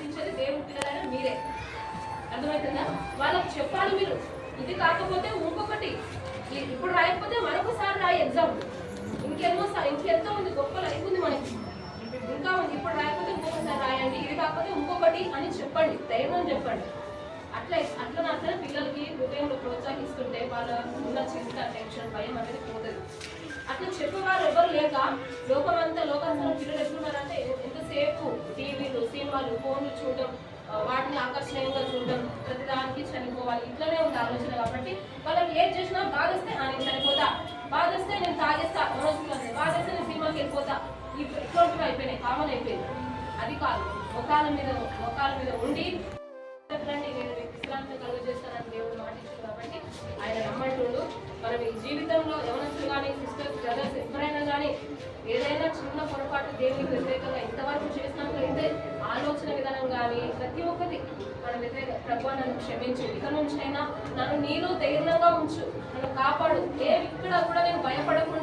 నడిపించేది దేవుడు పిల్లలైన మీరే. అర్థమవుతుందా? వాళ్ళకి చెప్పాలి మీరు. ఇది కాకపోతే ఇంకొకటి. ఇప్పుడు రాయకపోతే మరొకసారి రాయి ఎగ్జామ్ ఇంకెన్నో ఇంకెంతో ఉంది గొప్ప లైఫ్ ఉంది మనకి. ఇంకా ఉంది. ఇప్పుడు రాయకపోతే ఇంకొకసారి రాయండి. ఇది కాకపోతే ఇంకొకటి అని చెప్పండి. ధైర్యం చెప్పండి. అట్లా అట్లా అట్లా పిల్లలకి హృదయంలో ప్రోత్సహిస్తుంటే వాళ్ళ ఉన్న చింత టెన్షన్ భయం అనేది పోతుంది. అట్లా చెప్పేవారు ఎవరు లేక లోకమంతా లోకంలో పిల్లలు వాళ్ళు ఫోన్లు చూడటం వాటిని ఆకర్షణీయంగా చూడటం ప్రతిదానికి చనిపోవాలి ఇట్లనే ఉంది ఆలోచన కాబట్టి వాళ్ళకి ఏం చేసినా బాధేస్తే ఆ నేను చనిపోతా బాధేస్తే నేను తాగేస్తా మనసుకున్నాను బాధేస్తే నేను సినిమాకి వెళ్ళిపోతా. ఇట్లా- అయిపోయినాయి కామన్ అయిపోయింది. అది కాదు మొకాల మీద మొకాల మీద ఉండి నేను విశ్రాంతి కలుగు చేస్తానని దేవుడు మాటించాడు కాబట్టి ఆయన నమ్మంటుండు మనం ఈ జీవితంలో యవనస్తులు కానీ సిస్టర్స్ బ్రదర్స్ ఎవరైనా కానీ ప్రతి ఒక్కటి మన వ్యతిరేక ప్రభు నన్ను క్షమించు ఇక నుంచైనా నన్ను నీలో ధైర్యంగా ఉంచు. నన్ను కాపాడు. ఏ ఇక్కడ కూడా నేను భయపడకుండా